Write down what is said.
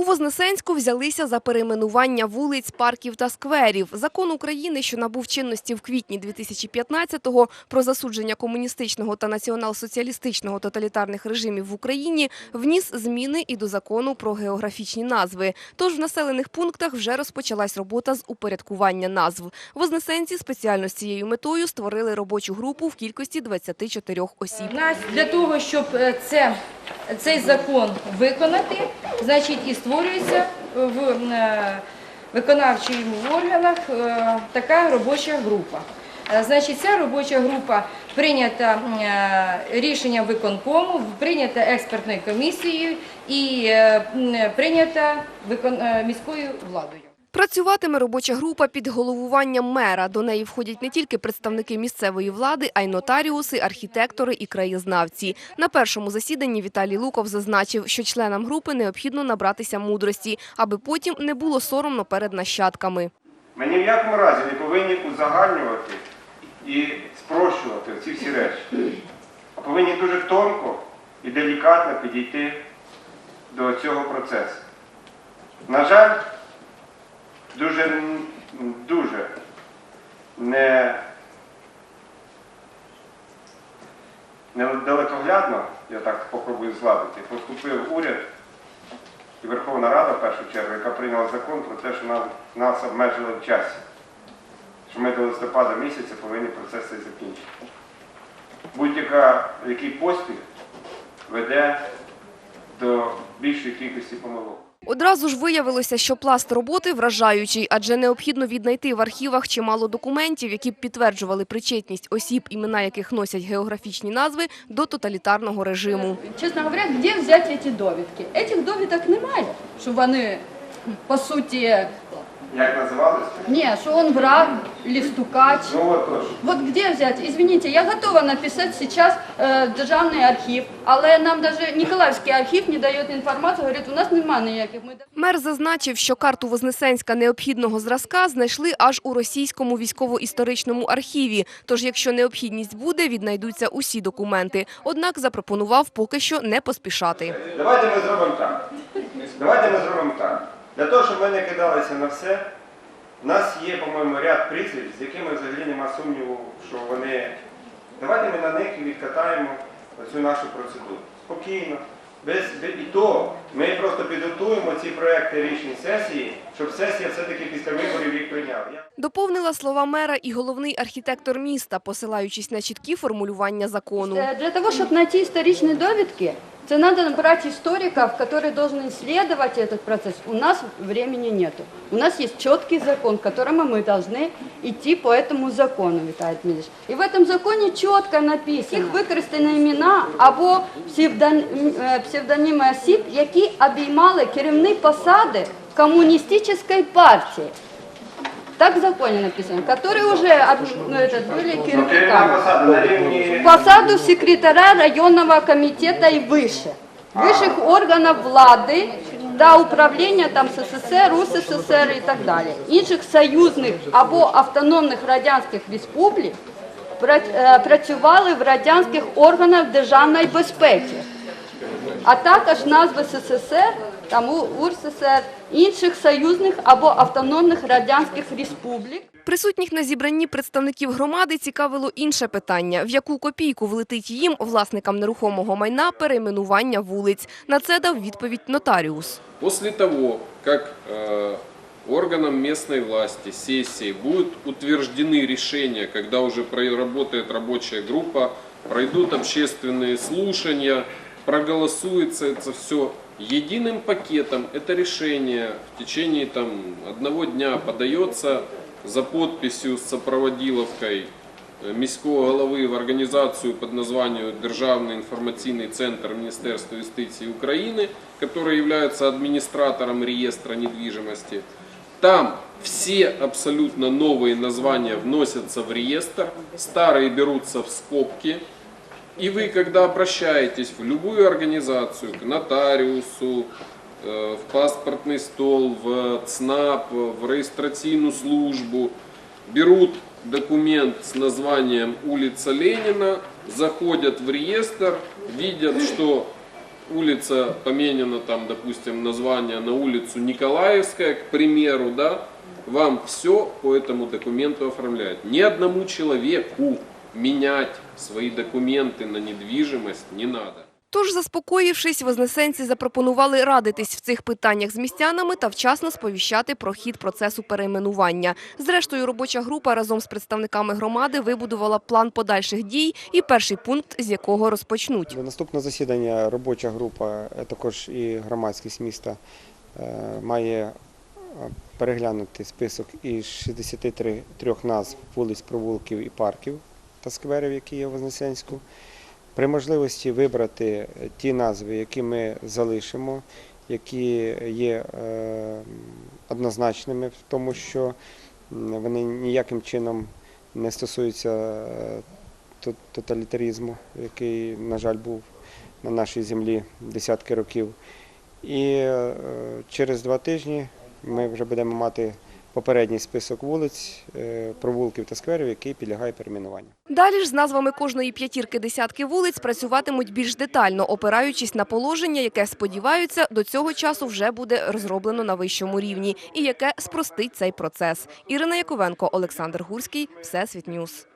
У Вознесенську взялися за перейменування вулиць, парків та скверів. Закон України, що набув чинності в квітні 2015-го про засудження комуністичного та націонал-соціалістичного тоталітарних режимів в Україні, вніс зміни і до закону про географічні назви. Тож в населених пунктах вже розпочалась робота з упорядкування назв. Вознесенці спеціально з цією метою створили робочу групу в кількості 24 осіб. Для того, щоб е, це, цей закон виконати, значить і створюється в е, виконавчих органах е, така робоча група. Е, Значить, ця робоча група прийнята е, рішенням виконкому, прийнята експертною комісією і е, прийнята е, міською владою. Працюватиме робоча група під головуванням мера. До неї входять не тільки представники місцевої влади, а й нотаріуси, архітектори і краєзнавці. На першому засіданні Віталій Луков зазначив, що членам групи необхідно набратися мудрості, аби потім не було соромно перед нащадками. Ми ні в якому разі не повинні узагальнювати і спрощувати ці всі речі. А повинні дуже тонко і делікатно підійти до цього процесу. На жаль, дуже, дуже не, недалекоглядно, я так спробую зладити, поступив уряд і Верховна Рада в першу чергу, яка прийняла закон про те, що нам, нас обмежили в часі. Що ми до листопада місяця повинні процес цей закінчити. Будь-яка який поспіх веде до більшої кількості помилок. Одразу ж виявилося, що пласт роботи вражаючий, адже необхідно віднайти в архівах чимало документів, які б підтверджували причетність осіб, імена яких носять географічні назви, до тоталітарного режиму. Чесно говоря, де взяти ці довідки? Цих довідок немає, що вони, по суті, Як називалось? ні, що він враг, или стукач. Ну отож. Вот где взять? Извините, я готова написать сейчас э, державний архів, але нам даже Николаївський архів не дає інформацію, говорить, у нас немає ніяких. Ми Мер зазначив, що карту Вознесенська необхідного зразка знайшли аж у російському військово-історичному архіві. Тож, якщо необхідність буде, віднайдуться усі документи. Однак запропонував поки що не поспішати. Давайте ми зробимо так. Давайте ми зробимо так. Для того, щоб ми не кидалися на все, в нас є, по-моєму, ряд прізвищ, з якими взагалі нема сумніву, що вони. Давайте ми на них і відкатаємо цю нашу процедуру. Спокійно. Без, і то ми просто підготуємо ці проекти рішень сесії, щоб сесія все-таки після виборів їх прийняла. Я- Доповнила слова мера і головний архітектор міста, посилаючись на чіткі формулювання закону. Э, Для того, чтобы найти историчные довідки, це надо брать историков, которые должны исследовать этот процесс. У нас времени нету. У нас есть четкий закон, к которому мы должны идти по этому закону, Виталий Дмитриевич. И в этом законе четко написано, їх використані імена або псевдон- е, псевдоніми осіб, які обіймали керівні посади комуністичної партії. Так в законе написано, которые уже об- ну, этот, были Ну, керівна керівниками посада на рівні. посаду секретаря районного комитета и выше, высших органов влады до управління там СССР, УССР і так далі, інших союзних або автономних радянських республік пра- е, працювали в радянських органах державної безпеки, а також назви СССР, там У- УРССР, інших союзних або автономних радянських республік. Присутніх на зібранні представників громади цікавило інше питання – в яку копійку влетить їм, власникам нерухомого майна, перейменування вулиць. На це дав відповідь нотаріус. После того, как э, органам местной власти, сессии будут утверждены решения, когда уже проработает рабочая группа, пройдут общественные слушания, проголосуется это все единым пакетом, это решение в течение там, одного дня подается за подписью с сопроводиловкой е, міського голови в організацію під названием Державний інформаційний центр Міністерства юстиції України, который является администратором реестра недвижимости. Там все абсолютно новые названия вносятся в реестр, старые берутся в скобки. и вы, когда обращаетесь в любую организацию, к нотариусу, э, в паспортный стол, в ЦНАП, в регистрационную службу, берут документ с названием улица Ленина, заходят в реестр, видят, что улица поменена там, допустим, название на улицу Николаевская, к примеру, да, вам все по этому документу оформляют. Ни одному человеку менять свои документы на недвижимость не надо. Тож, заспокоївшись, вознесенці запропонували радитись в цих питаннях з містянами та вчасно сповіщати про хід процесу перейменування. Зрештою, робоча група разом з представниками громади вибудувала план подальших дій і перший пункт, з якого розпочнуть. Наступне засідання робоча група, також і громадськість міста е, має е, переглянути список із 63 трьох назв вулиць, провулків і парків та скверів, які є в Вознесенську. При можливості вибрати е, ті назви, які ми залишимо, які є е, однозначними в тому, що вони ніяким чином не стосуються е, то- тоталітаризму, який, на жаль, був на нашій землі десятки років. І через два тижні ми вже будемо мати попередній список вулиць, е, провулків та скверів, який підлягає перейменуванню. Далі ж з назвами кожної п'ятірки десятки вулиць працюватимуть більш детально, опираючись на положення, яке, сподіваються, до цього часу вже буде розроблено на вищому рівні і яке спростить цей процес. Ірина Яковенко, Олександр Гурський, Всесвіт Ньюс.